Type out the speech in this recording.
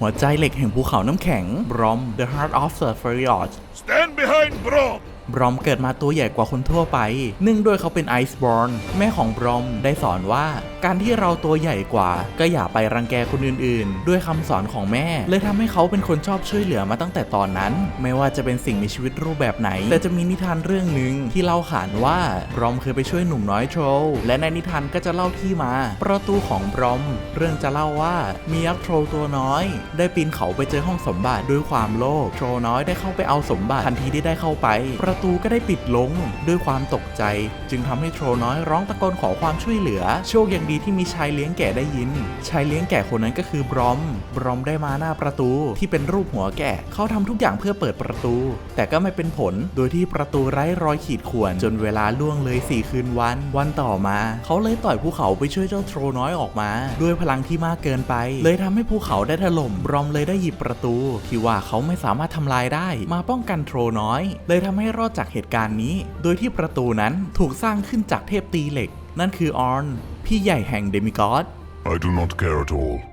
หัวใจเหล็กแห่งภูเขาน้ำแข็งบรอม The Heart of the f e r i o t Stand behind Brom! บรอมเกิดมาตัวใหญ่กว่าคนทั่วไป เนื่องด้วยเขาเป็นไอซ์บอร์นแม่ของบรอมได้สอนว่า การที่เราตัวใหญ่กว่า ก็อย่าไปรังแกคนอื่นๆ ด้วยคำสอนของแม่ เลยทำให้เขาเป็นคนชอบช่วยเหลือมาตั้งแต่ตอนนั้น ไม่ว่าจะเป็นสิ่งมีชีวิตรูปแบบไหน แต่จะมีนิทานเรื่องหนึ่งที่เล่าขานว่าบรอมเคยไปช่วยหนุ่มน้อยโทรลและในนิทานก็จะเล่าที่มา ประตูของบรอม เรื่องจะเล่าว่ามียักษ์โทรตัวน้อย ได้ปีนเขาไปเจอห้องสมบัติด้วยความโลภโทรน้อยได้เข้าไปเอาสมบัติทันทีที่ได้เข้าไปประตูก็ได้ปิดลง ด้วยความตกใจ จึงทำให้โทรน้อยร้องตะโกนขอความช่วยเหลือ โชคยังดีที่มีชายเลี้ยงแก่ได้ยิน ชายเลี้ยงแก่คนนั้นก็คือบรอม บรอมได้มาหน้าประตูที่เป็นรูปหัวแก่ เขาทำทุกอย่างเพื่อเปิดประตู แต่ก็ไม่เป็นผล โดยที่ประตูไร้รอยขีดข่วน จนเวลาล่วงเลยสี่คืนวัน วันต่อมา เขาเลยต่อยภูเขาไปช่วยเจ้าโทรน้อยออกมา ด้วยพลังที่มากเกินไป เลยทำให้ภูเขาได้ถล่ม บรอมเลยได้หยิบประตู ที่ว่าเขาไม่สามารถทำลายได้ มาป้องกันโทรน้อย เลยทำให้รอดดจากเหตุการณ์นี้ โดยที่ประตูนั้นถูกสร้างขึ้นจากเทพตีเหล็ก นั่นคือออน พี่ใหญ่แห่งเดมิกอส I do not care at all.